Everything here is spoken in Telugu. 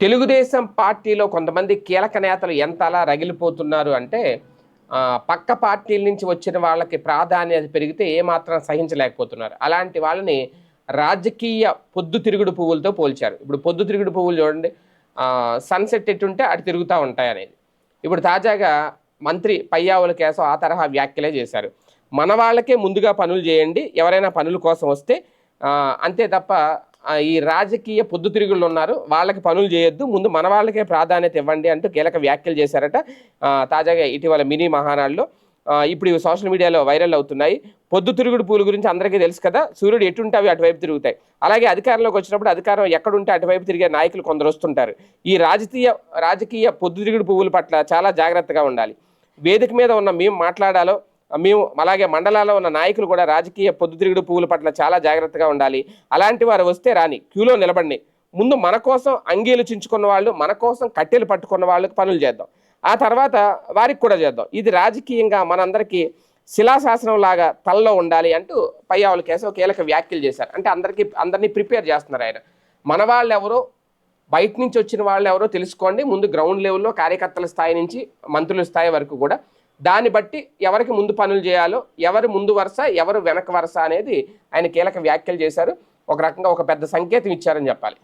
తెలుగుదేశం పార్టీలో కొంతమంది కీలక నేతలు ఎంత అలా రగిలిపోతున్నారు అంటే పక్క పార్టీల నుంచి వచ్చిన వాళ్ళకి ప్రాధాన్యత పెరిగితే ఏమాత్రం సహించలేకపోతున్నారు. అలాంటి వాళ్ళని రాజకీయ పొద్దు తిరుగుడు పువ్వులతో పోల్చారు. ఇప్పుడు పొద్దు తిరుగుడు పువ్వులు చూడండి సన్సెట్ ఎట్టుంటే అటు తిరుగుతూ ఉంటాయి అనేది ఇప్పుడు తాజాగా మంత్రి పయ్యావుల కేసం ఆ తరహా వ్యాఖ్యలే చేశారు. మన వాళ్ళకే ముందుగా పనులు చేయండి ఎవరైనా పనుల కోసం వస్తే అంతే తప్ప ఈ రాజకీయ పొద్దుతిరుగుళ్ళు ఉన్నారు. వాళ్ళకి పనులు చేయొద్దు. ముందు మన వాళ్ళకే ప్రాధాన్యత ఇవ్వండి అంటూ కీలక వ్యాఖ్యలు చేశారట. తాజాగా ఇటీవల మినీ మహానాడులో ఇప్పుడు ఇవి సోషల్ మీడియాలో వైరల్ అవుతున్నాయి. పొద్దుతిరుగుడు పూల గురించి అందరికీ తెలుసు కదా. సూర్యుడు ఎటుంటే అవి అటువైపు తిరుగుతాయి. అలాగే అధికారంలోకి వచ్చినప్పుడు అధికారం ఎక్కడుంటే అటువైపు తిరిగే నాయకులు కొందరు వస్తుంటారు. ఈ రాజకీయ రాజకీయ పొద్దుతిరుగుడు పువ్వుల పట్ల చాలా జాగ్రత్తగా ఉండాలి. వేదిక మీద ఉన్న మేము మాట్లాడాలో మేము అలాగే మండలాల్లో ఉన్న నాయకులు కూడా రాజకీయ పొద్దుతిరుగుడు పువ్వుల పట్ల చాలా జాగ్రత్తగా ఉండాలి. అలాంటి వారు వస్తే రాని క్యూలో నిలబడి ముందు మన కోసం అంగీలు చించుకున్న వాళ్ళు మన కోసం కట్టెలు పట్టుకున్న వాళ్ళకి పనులు చేద్దాం. ఆ తర్వాత వారికి కూడా చేద్దాం. ఇది రాజకీయంగా మనందరికీ శిలాశాసనం లాగా తలలో ఉండాలి అంటూ పయ్యావుల కేసు కీలక వ్యాఖ్యలు చేశారు. అంటే అందరికీ అందరినీ ప్రిపేర్ చేస్తున్నారు ఆయన. మన వాళ్ళు ఎవరో బయట నుంచి వచ్చిన వాళ్ళు ఎవరో తెలుసుకోండి. ముందు గ్రౌండ్ లెవెల్లో కార్యకర్తల స్థాయి నుంచి మంత్రుల స్థాయి వరకు కూడా దాన్ని బట్టి ఎవరికి ముందు పనులు చేయాలో ఎవరు ముందు వరుస ఎవరు వెనక వరుస అనేది ఆయన కీలక వ్యాఖ్యలు చేశారు. ఒక రకంగా ఒక పెద్ద సంకేతం ఇచ్చారని చెప్పాలి.